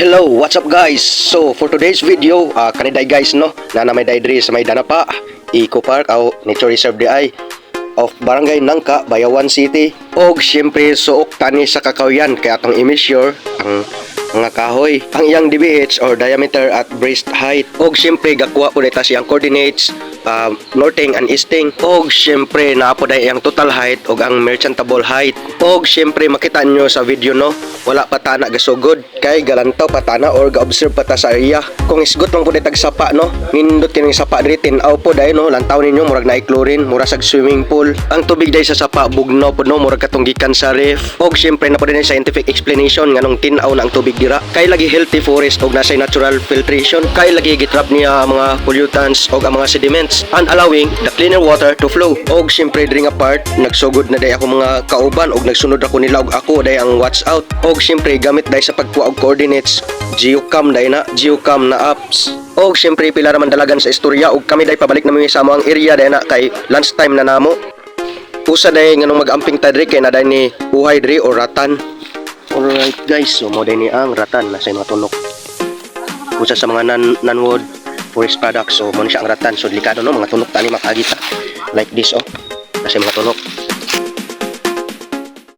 Hello, what's up guys? So, for today's video, uh, kaniday guys no, na na may diri sa may Danapa, Eco Park o Nature Reserve di of Barangay Nangka, Bayawan City. Og syempre suok tani sa kakawiyan kaya atong i-measure ang mga kahoy, ang iyang DBH or diameter at breast height. Og syempre gakuha po dita siyang coordinates uh, northing and easting. Og syempre naa po dahil ang total height og ang merchantable height. Og syempre makita nyo sa video no, wala pa ta na gasugod kay galantaw pa ta na or ga-observe pa ta sa area. Kung isgot lang po dito sapa no, nindot kining sapa diri tin-aw po dahil no, lantaw ninyo murag na chlorine, mura sa swimming pool. Ang tubig dahil sa sapa bugnaw po no, murag katong gikan sa ref. Og syempre na po din scientific explanation nganong tin-aw na ang tubig dira. Kay lagi healthy forest og nasa natural filtration. Kay lagi gitrap niya ang mga pollutants og ang mga sediments and allowing the cleaner water to flow. Og syempre diri nga part nagsugod na day ako mga kauban og nagsunod ako nila og ako day ang watch out. Og syempre gamit day sa pagkuha og coordinates geocam day na geocam na apps. Og syempre pila raman dalagan sa istorya og kami day pabalik na mi sa among area day na kay lunch time na namo. Usa day nganong mag-amping ta diri kay na day ni uhay diri or ratan. Alright guys, so mo ni ang ratan na sa mga tunok. Usa sa mga non non-wood forest products so mo siya ang ratan so delikado no mga tunok tani makagita like this oh kasi mga tunok